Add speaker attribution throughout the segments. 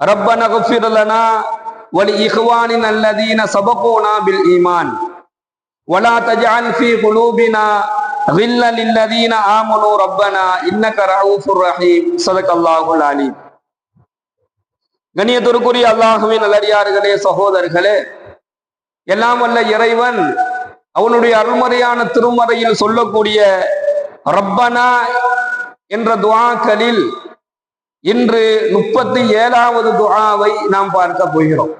Speaker 1: ربنا اغفر لنا ولإخواننا الذين سبقونا بالإيمان ولا تجعل في قلوبنا غلا للذين آمنوا ربنا إنك رؤوف رحيم صدق الله العليم கண்ணியத்திற்குரிய அல்லாஹுவின் நல்லடியார்களே சகோதரர்களே எல்லாம் வல்ல இறைவன் அவனுடைய அருள்மறையான திருமறையில் சொல்லக்கூடிய ரப்பனா என்ற துஆக்களில் இன்று முப்பத்தி ஏழாவது துஆவை நாம் பார்க்க போகிறோம்.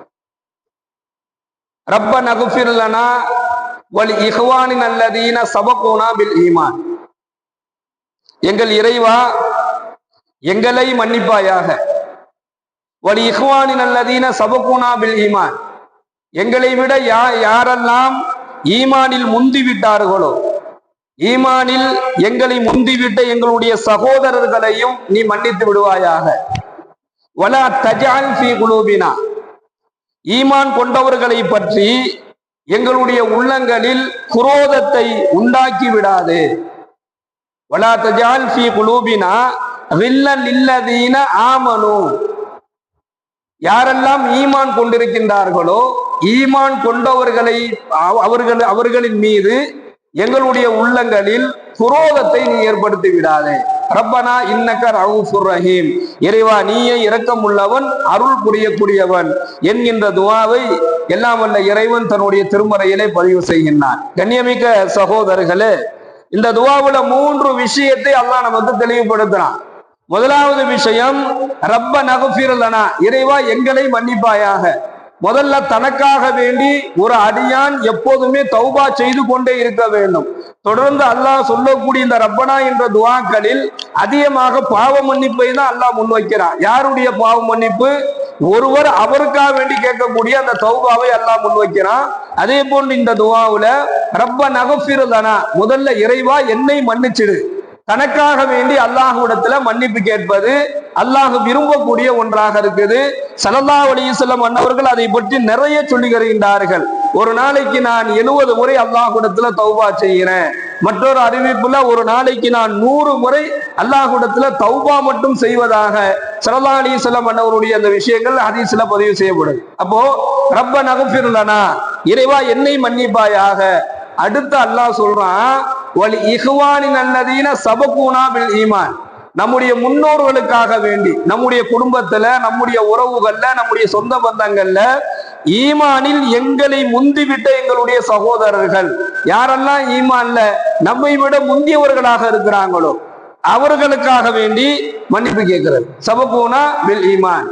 Speaker 1: ரப்ப நகுஃபிர்லனா வல் இஹ்வானின் அல்லதீன சபகோனா பில் ஈமான். எங்கள் இறைவா எங்களை மன்னிப்பாயாக. வலி இஹ்வானின் அல்லதீன சபகோனா பில் ஈமான். எங்களை விட யா யாரெல்லாம் ஈமானில் முந்திவிட்டார்களோ ஈமானில் எங்களை முந்திவிட்ட எங்களுடைய சகோதரர்களையும் நீ மன்னித்து விடுவாயாக. வலா தஜால் ஃபி குலூபினா. ஈமான் கொண்டவர்களை பற்றி எங்களுடைய உள்ளங்களில் குரோதத்தை உண்டாக்கி விடாது. வலா தஜால் ஃபி குலூபினா வில்லல் இல்லதீன ஆமனு. யாரெல்லாம் ஈமான் கொண்டிருக்கின்றார்களோ ஈமான் கொண்டவர்களை அவர்கள் அவர்களின் மீது எங்களுடைய உள்ளங்களில் குரோதத்தை நீ ஏற்படுத்தி விடாதே. ரப்பனா இன்னக்க ரவுஃபுர் ரஹீம். இறைவா நீயே இரக்கம் உள்ளவன் அருள் புரியக்கூடியவன் என்கின்ற துவாவை எல்லாம் வல்ல இறைவன் தன்னுடைய திருமறையிலே பதிவு செய்கின்றான். கண்ணியமிக்க சகோதரர்களே இந்த துவாவுல மூன்று விஷயத்தை அல்லாஹ் நமக்கு தெளிவுபடுத்தினான் முதலாவது விஷயம் ரப்ப நகுஃபிரலனா இறைவா எங்களை மன்னிப்பாயாக. முதல்ல தனக்காக வேண்டி ஒரு அடியான் எப்போதுமே தௌபா செய்து கொண்டே இருக்க வேண்டும். தொடர்ந்து அல்லாஹ் சொல்லக்கூடிய இந்த ரப்பனா என்ற துவாக்களில் அதிகமாக பாவ மன்னிப்பை தான் அல்லாஹ் முன்வைக்கிறான். யாருடைய பாவ மன்னிப்பு? ஒருவர் அவருக்காக வேண்டி கேட்கக்கூடிய அந்த தௌபாவை அல்லாஹ் முன்வைக்கிறான். அதே போன்று இந்த துவாவுல ரப்ப நகஃபிரலனா முதல்ல இறைவா என்னை மன்னிச்சிடு. தனக்காக வேண்டி அல்லாஹுடத்துல மன்னிப்பு கேட்பது அல்லாஹ் விரும்பக்கூடிய ஒன்றாக இருக்குது. சல்லல்லா அலிசல்லம் அன்னவர்கள் அதை பற்றி நிறைய சொல்லுகிறார்கள் ஒரு நாளைக்கு நான் எழுபது முறை அல்லாஹுடத்துல தௌபா செய்கிறேன். மற்றொரு அறிவிப்புல ஒரு நாளைக்கு நான் நூறு முறை அல்லாஹுடத்துல தௌபா மட்டும் செய்வதாக சல்லல்லா அலிசல்லம் அன்னவருடைய அந்த விஷயங்கள் ஹதீஸ்ல பதிவு செய்யப்படுது அப்போ ரப்ப நகஃபிர்லனா இறைவா என்னை மன்னிப்பாயாக. அடுத்து அல்லாஹ் சொல்றான் வலி இஹ்வானின் அல்லதீன சபகுனா பில் ஈமான். நம்முடைய முன்னோர்களுக்காக வேண்டி நம்முடைய குடும்பத்துல நம்முடைய உறவுகள்ல நம்முடைய சொந்த பந்தங்கள்ல ஈமானில் எங்களை முந்திவிட்ட எங்களுடைய சகோதரர்கள். யாரெல்லாம் ஈமான்ல நம்மை விட முந்தியவர்களாக இருக்கிறாங்களோ அவர்களுக்காக வேண்டி மன்னிப்பு கேட்கிறது சபகூனா பில் ஈமான்.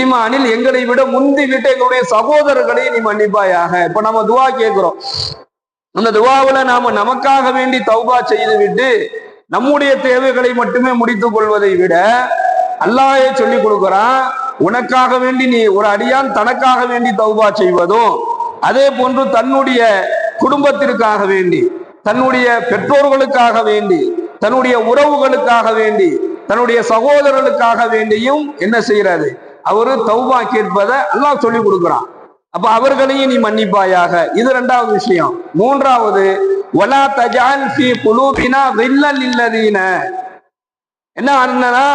Speaker 1: ஈமானில் எங்களை விட முந்திவிட்ட எங்களுடைய சகோதரர்களை நீ மன்னிப்பாயாக. இப்ப நம்ம துவா கேட்கிறோம். அந்த துவாவில் நாம நமக்காக வேண்டி தௌபா செய்து விட்டு நம்முடைய தேவைகளை மட்டுமே முடித்துக் கொள்வதை விட அல்லாஹே சொல்லி கொடுக்கிறான் உனக்காக வேண்டி நீ ஒரு அடியான் தனக்காக வேண்டி தௌபா செய்வதும் அதே போன்று தன்னுடைய குடும்பத்திற்காக வேண்டி தன்னுடைய பெற்றோர்களுக்காக வேண்டி தன்னுடைய உறவுகளுக்காக வேண்டி தன்னுடைய சகோதரர்களுக்காக வேண்டியும் என்ன செய்யறது அவரு தௌபா கேட்பதை அல்லாஹ் சொல்லி கொடுக்கிறான். அப்ப அவர்களையும் நீ மன்னிப்பாயாக. இது ரெண்டாவது விஷயம். மூன்றாவது வலா தஜால் ஃபி குலூபினா வில்லல் இல்லதீன. என்ன அண்ணனா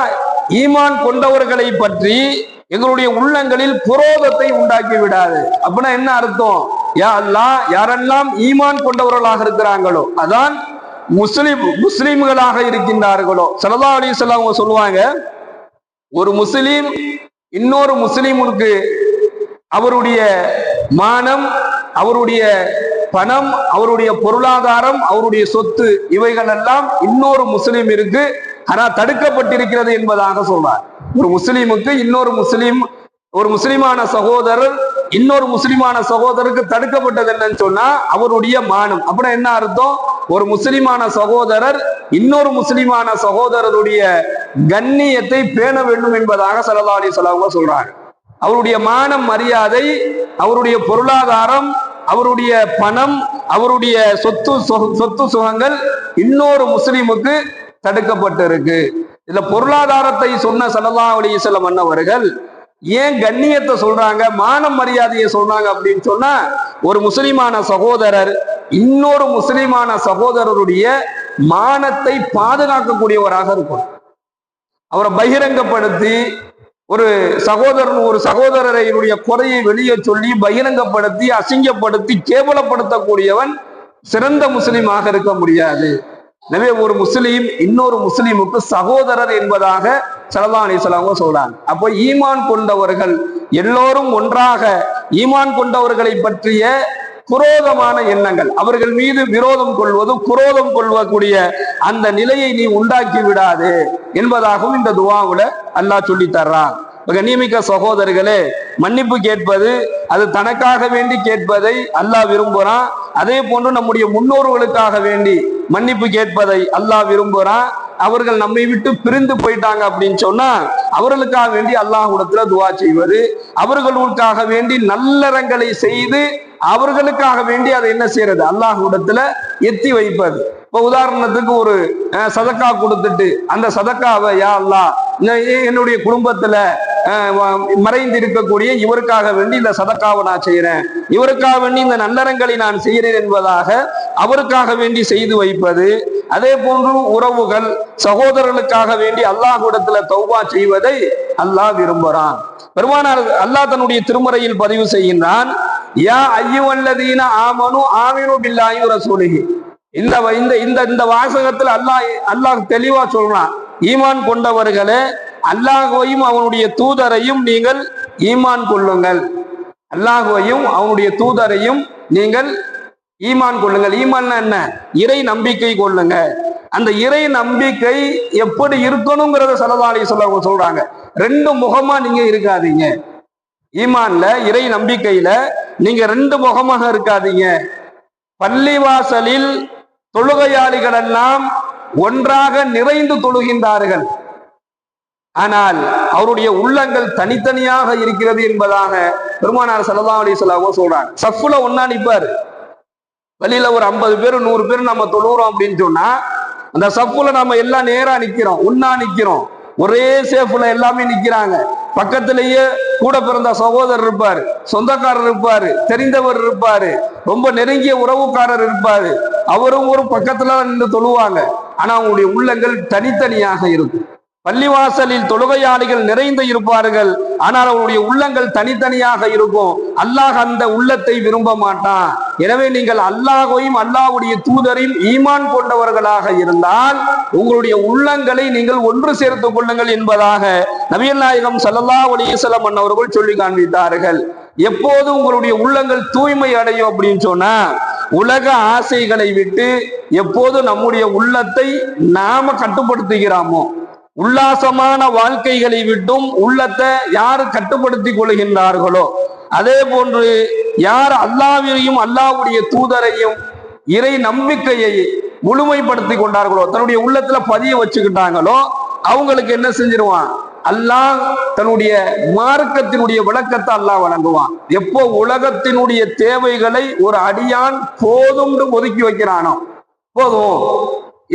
Speaker 1: ஈமான் கொண்டவர்களை பற்றி எங்களுடைய உள்ளங்களில் புரோதத்தை உண்டாக்கி விடாது. அப்படின்னா என்ன அர்த்தம்? யா அல்லா யாரெல்லாம் ஈமான் கொண்டவர்களாக இருக்கிறாங்களோ அதான் முஸ்லிம் முஸ்லிம்களாக இருக்கின்றார்களோ. சலதா அலி அவங்க சொல்லுவாங்க ஒரு முஸ்லீம் இன்னொரு முஸ்லீமுக்கு அவருடைய மானம் அவருடைய பணம் அவருடைய பொருளாதாரம் அவருடைய சொத்து இவைகள் எல்லாம் இன்னொரு முஸ்லீமிற்கு ஆனா தடுக்கப்பட்டிருக்கிறது என்பதாக சொல்றார். ஒரு முஸ்லீமுக்கு இன்னொரு முஸ்லீம் ஒரு முஸ்லிமான சகோதரர் இன்னொரு முஸ்லிமான சகோதரருக்கு தடுக்கப்பட்டது என்னன்னு சொன்னா அவருடைய மானம். அப்படின்னா என்ன அர்த்தம்? ஒரு முஸ்லிமான சகோதரர் இன்னொரு முஸ்லிமான சகோதரருடைய கண்ணியத்தை பேண வேண்டும் என்பதாக சல்லா அலி சொல்றாங்க. அவருடைய மானம் மரியாதை அவருடைய பொருளாதாரம் அவருடைய பணம் அவருடைய சொத்து சொத்து சுகங்கள் இன்னொரு முஸ்லிமுக்கு தடுக்கப்பட்டிருக்கு. இதுல பொருளாதாரத்தை சொன்ன சல்லல்லாஹு அலைஹி வஸல்லம் ஏன் கண்ணியத்தை சொல்றாங்க மான மரியாதையை சொல்றாங்க அப்படின்னு சொன்னா ஒரு முஸ்லிமான சகோதரர் இன்னொரு முஸ்லிமான சகோதரருடைய மானத்தை பாதுகாக்கக்கூடியவராக இருக்கும் அவரை பகிரங்கப்படுத்தி ஒரு சகோதரன் ஒரு சகோதரரையினுடைய குறையை வெளியே சொல்லி பகிரங்கப்படுத்தி அசிங்கப்படுத்தி கேவலப்படுத்தக்கூடியவன் சிறந்த முஸ்லீமாக இருக்க முடியாது. எனவே ஒரு முஸ்லீம் இன்னொரு முஸ்லீமுக்கு சகோதரர் என்பதாக சல்லா அலிஸ்லாம சொல்றாங்க. அப்போ ஈமான் கொண்டவர்கள் எல்லோரும் ஒன்றாக ஈமான் கொண்டவர்களை பற்றிய குரோதமான எண்ணங்கள். அவர்கள் மீது விரோதம் கொள்வது குரோதம் கொள்வக்கூடிய அந்த நிலையை நீ உண்டாக்கி விடாது என்பதாகவும் இந்த துவாவுல அல்லாஹ் சொல்லி தர்றான். கண்ணியமிக்க சகோதரர்களே மன்னிப்பு கேட்பது அது தனக்காக வேண்டி கேட்பதை அல்லாஹ் விரும்புகிறான் அதே போன்று நம்முடைய முன்னோர்களுக்காக வேண்டி மன்னிப்பு கேட்பதை அல்லாஹ் விரும்புகிறான் அவர்கள் நம்மை விட்டு பிரிந்து போயிட்டாங்க அப்படின்னு சொன்னா அவர்களுக்காக வேண்டி அல்லாஹ் அல்லாஹ்விடத்துல துவா செய்வது அவர்களுக்காக வேண்டி நல்லறங்களை செய்து அவர்களுக்காக வேண்டி அதை என்ன செய்யறது? அல்லாஹ்விடத்துல எத்தி வைப்பது. இப்ப உதாரணத்துக்கு ஒரு சதக்கா கொடுத்துட்டு அந்த சதக்காவை யா அல்லாஹ் என்னுடைய குடும்பத்துல மறைந்து இருக்கக்கூடிய இவருக்காக வேண்டி இந்த சதக்காவை நான் செய்யறேன். இவருக்காக வேண்டி இந்த நல்லறங்களை நான் செய்கிறேன் என்பதாக அவருக்காக வேண்டி செய்து வைப்பது. அதே போன்று உறவுகள் சகோதரர்களுக்காக வேண்டி அல்லாஹ் இடத்துல தௌவா செய்வதை அல்லாஹ் விரும்புறான். பெருமானார் அல்லாஹ் தன்னுடைய திருமறையில் பதிவு செய்கின்றான் யா ஐயுவல்லதீன ஆமனு ஆமினு பில்லாயு ரசூலிகி இந்த வ- இந்த இந்த இந்த வாசகத்தில் அல்லாஹ் அல்லாஹ் தெளிவா சொல்றான் ஈமான் கொண்டவர்களே அல்லாஹுவையும் அவனுடைய தூதரையும் நீங்கள் ஈமான் கொள்ளுங்கள். அல்லாஹுவையும் அவனுடைய தூதரையும் நீங்கள் ஈமான் கொள்ளுங்கள். ஈமான் என்ன? இறை நம்பிக்கை கொள்ளுங்க அந்த இறை நம்பிக்கை எப்படி இருக்கணுங்கிறத சலதாலி சொல்ல சொல்றாங்க. ரெண்டு முகமா நீங்க இருக்காதீங்க. ஈமான்ல இறை நம்பிக்கையில நீங்க ரெண்டு முகமாக இருக்காதீங்க. பள்ளிவாசலில் தொழுகையாளிகள் எல்லாம் ஒன்றாக நிறைந்து தொழுகின்றார்கள். ஆனால் அவருடைய உள்ளங்கள் தனித்தனியாக இருக்கிறது என்பதாக பெருமானார் சல்லா அலிஸ்லாமோ சொல்றாங்க. சஃப்ல ஒன்னா நிற்பாரு வெளியில ஒரு ஐம்பது பேர் நூறு பேர் நம்ம தொழுகிறோம் அப்படின்னு சொன்னா அந்த சப்புல நம்ம எல்லாம் நேரா நிக்கிறோம் உண்ணா நிக்கிறோம். ஒரே சேஃப்ல எல்லாமே நிக்கிறாங்க. பக்கத்திலேயே கூட பிறந்த சகோதரர் இருப்பாரு சொந்தக்காரர் இருப்பாரு தெரிந்தவர் இருப்பாரு ரொம்ப நெருங்கிய உறவுக்காரர் இருப்பாரு. அவரும் ஒரு பக்கத்துல நின்று தொழுவாங்க. ஆனா அவங்களுடைய உள்ளங்கள் தனித்தனியாக இருக்கும். பள்ளிவாசலில் தொழுகையாளிகள் நிறைந்து இருப்பார்கள். ஆனால் அவருடைய உள்ளங்கள் தனித்தனியாக இருக்கும். அல்லாஹ் அந்த உள்ளத்தை விரும்ப மாட்டான். எனவே நீங்கள் அல்லாஹையும் அல்லாஹுடைய தூதரையும் ஈமான் கொண்டவர்களாக இருந்தால் உங்களுடைய உள்ளங்களை நீங்கள் ஒன்று சேர்த்துக் கொள்ளுங்கள் என்பதாக நபிகள் நாயகம் சல்லல்லா அலைஹி வஸல்லம் சொல்லி காண்பித்தார்கள். எப்போது உங்களுடைய உள்ளங்கள் தூய்மை அடையும் அப்படின்னு சொன்னா உலக ஆசைகளை விட்டு எப்போது நம்முடைய உள்ளத்தை நாம கட்டுப்படுத்துகிறோமோ உல்லாசமான வாழ்க்கைகளை விட்டும் உள்ளத்தை யார் கட்டுப்படுத்திக் கொள்கின்றார்களோ அதே போன்று யார் அல்லாவையும் அல்லாஹ்வுடைய தூதரையும் இறை நம்பிக்கையை முழுமைப்படுத்தி கொண்டார்களோ தன்னுடைய உள்ளத்துல பதிய வச்சுக்கிட்டாங்களோ அவங்களுக்கு என்ன செஞ்சிருவான்? அல்லாஹ் தன்னுடைய மார்க்கத்தினுடைய விளக்கத்தை அல்லாஹ் வழங்குவான். எப்போ உலகத்தினுடைய தேவைகளை ஒரு அடியான் போதும் ஒதுக்கி வைக்கிறானோ போதும்.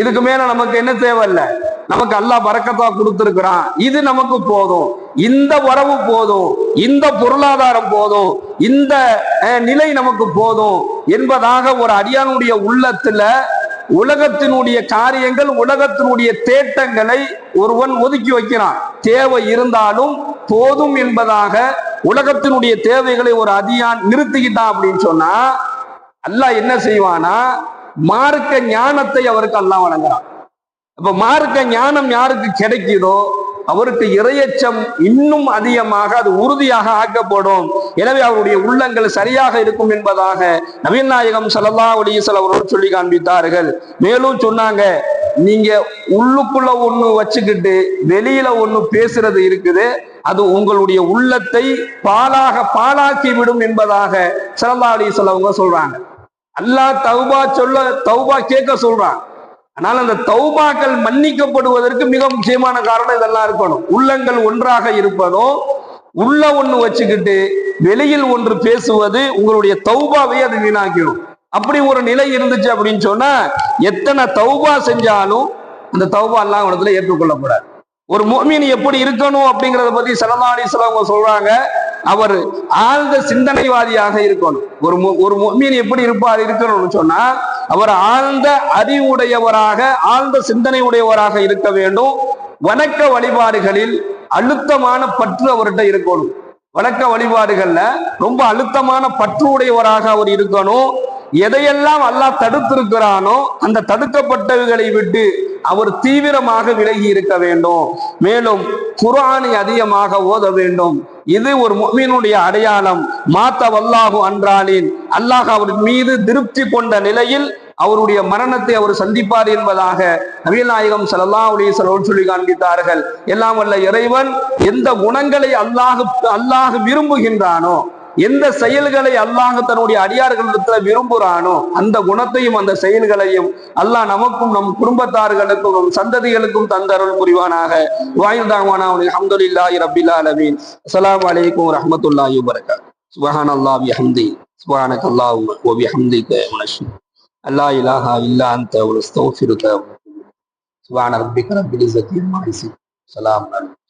Speaker 1: இதுக்கு மேல நமக்கு என்ன தேவையில்லை? நமக்கு அல்லாஹ் பறக்கத்தா கொடுத்துருக்கிறான். இது நமக்கு போதும். இந்த வரவு போதும். இந்த பொருளாதாரம் போதும். இந்த நிலை நமக்கு போதும் என்பதாக ஒரு அடியானுடைய உள்ளத்துல உலகத்தினுடைய காரியங்கள் உலகத்தினுடைய தேட்டங்களை ஒருவன் ஒதுக்கி வைக்கிறான். தேவை இருந்தாலும் போதும் என்பதாக உலகத்தினுடைய தேவைகளை ஒரு அதியான் நிறுத்திக்கிட்டான் அப்படின்னு சொன்னா அல்லாஹ் என்ன செய்வானா மார்க்க ஞானத்தை அவருக்கு அல்லாஹ் வழங்குறான். அப்ப மார்க்க ஞானம் யாருக்கு கிடைக்குதோ அவருக்கு இரையச்சம் இன்னும் அதிகமாக அது உறுதியாக ஆக்கப்படும். எனவே அவருடைய உள்ளங்கள் சரியாக இருக்கும் என்பதாக நவீன் நாயகம் சல்லா அலிசல் அவரோடு சொல்லி காண்பித்தார்கள். மேலும் சொன்னாங்க நீங்க உள்ளுக்குள்ள ஒண்ணு வச்சுக்கிட்டு வெளியில ஒண்ணு பேசுறது இருக்குது அது உங்களுடைய உள்ளத்தை பாலாக பாலாக்கி விடும் என்பதாக சல்லா அலிசல் அவங்க சொல்றாங்க. அல்லாஹ் தௌபா சொல்ல தௌபா கேட்க சொல்றான். ஆனால் அந்த தௌபாக்கள் மன்னிக்கப்படுவதற்கு மிக முக்கியமான காரணம் இதெல்லாம் இருக்கணும். உள்ளங்கள் ஒன்றாக இருப்பதும் உள்ள ஒண்ணு வச்சுக்கிட்டு வெளியில் ஒன்று பேசுவது உங்களுடைய தௌபாவை அது வீணாக்கிடும். அப்படி ஒரு நிலை இருந்துச்சு அப்படின்னு சொன்னா எத்தனை தௌபா செஞ்சாலும் அந்த தௌபா எல்லாம் இடத்துல ஏற்றுக்கொள்ளப்படாது ஒரு மோமின் எப்படி இருக்கணும் அப்படிங்கறத பத்தி சல்லல்லாஹு அலைஹி அவங்க சொல்றாங்க. அவர் ஆழ்ந்த சிந்தனைவாதியாக இருக்கணும். ஒரு ஒரு மீன் எப்படி இருப்பார் இருக்கணும்னு சொன்னா அவர் ஆழ்ந்த அறிவுடையவராக ஆழ்ந்த சிந்தனை உடையவராக இருக்க வேண்டும். வணக்க வழிபாடுகளில் அழுத்தமான பற்று அவர்கிட்ட இருக்கணும். வணக்க வழிபாடுகள்ல ரொம்ப அழுத்தமான பற்று உடையவராக அவர் இருக்கணும். எதையெல்லாம் அல்லாஹ் தடுத்திருக்கிறானோ அந்த தடுக்கப்பட்டவைகளை விட்டு அவர் தீவிரமாக விலகி இருக்க வேண்டும். மேலும் குரானை அதிகமாக ஓத வேண்டும். இது ஒரு முஃமினுடைய அடையாளம். மாத்த வல்லாஹு அன்றாலின். அல்லாஹ் அவர் மீது திருப்தி கொண்ட நிலையில் அவருடைய மரணத்தை அவர் சந்திப்பார் என்பதாக நவீநாயகம் நாயகம் ஸல்லல்லாஹு சொல்லி காண்பித்தார்கள். எல்லாம் வல்ல இறைவன் எந்த குணங்களை அல்லாஹ் அல்லாஹ் விரும்புகின்றானோ எந்த செயல்களை அல்லாஹ் தன்னுடைய அடியார்களிடத்துல விரும்புறானோ அந்த குணத்தையும் அந்த செயல்களையும் அல்லாஹ் நமக்கும் நம் குடும்பத்தார்களுக்கும் நம் சந்ததிகளுக்கும் தந்தருள் புரிவானாக. வாயில் அஹமதுல்லாஹி ரபில்லா அலமீன் அஸ்லாம் அஸ்ஸலாமு ரஹமத்துல்லாஹி வரகா சுபஹான் அல்லாஹ் பிஹம்தி. சுபஹானக அல்லாஹும்ம வ ஹம்தி வனஷ்ஹது அல்லா இலாஹா இல்லா அந்த ஒரு நஸ்தக்ஃபிருக சுபஹான ரப்பிக ரப்பில் இஸ்ஸத்தி. அம்மா யசிஃபூன் ஸலாமுன் அலைக்கும்.